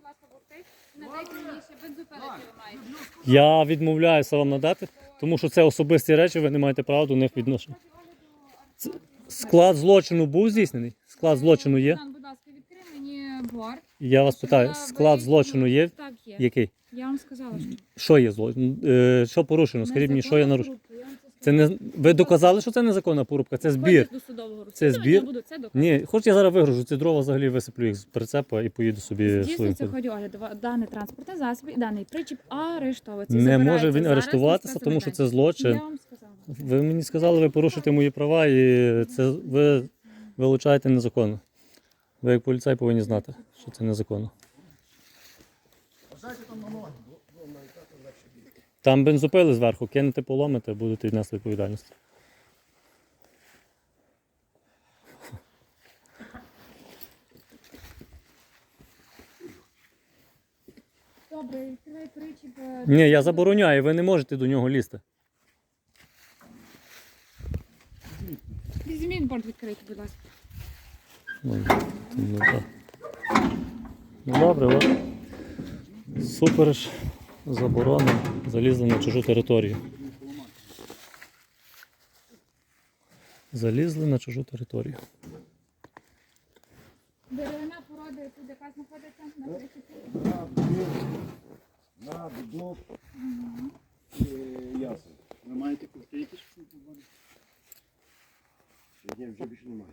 будь ласка, борти. Надайте мені ще бензопили, ви маєте. Я відмовляюся вам надати, тому що це особисті речі, ви не маєте права до них відношення. Це- Склад злочину був здійснений? Склад злочину є? Богдан, будь ласка, відкрий мені борт. Я вас питаю, склад злочину є? Так, є. Який? Я вам сказала, що. Що є злочин? Е, Що порушено? Скажіть мені, що я Незаконна нарушив? Це не ви доказали, що це незаконна порубка? Це збір. До судового Це розслідування, збір? Я буду це доказувати. Ні, хоч я зараз вигружу ці дрова, взагалі висиплю їх з прицепа і поїду собі своїм Здійснюється в ходом. ході огляду даний транспортний засіб і даний причіп арештовується. Не Забирається може він зараз арештуватися, на тому що це злочин. Я вам сказала. Ви мені сказали, ви порушите мої права і це ви вилучаєте незаконно. Ви як поліцай повинні знати, що це незаконно. Там бензопили зверху, кинете поломите, будете віднести відповідальність. Добре, відкривай причіп. Ні, я забороняю, ви не можете до нього лізти. Візьміть борт відкрийте, будь ласка. Ну, ну, так. ну добре, от. Супереш заборона, залізли на чужу територію. Залізли на чужу територію. Деревина порода, тут яка знаходиться на причіпі. На бджіл, на і ясен. Ви маєте купити, що Ні, вже більше немає.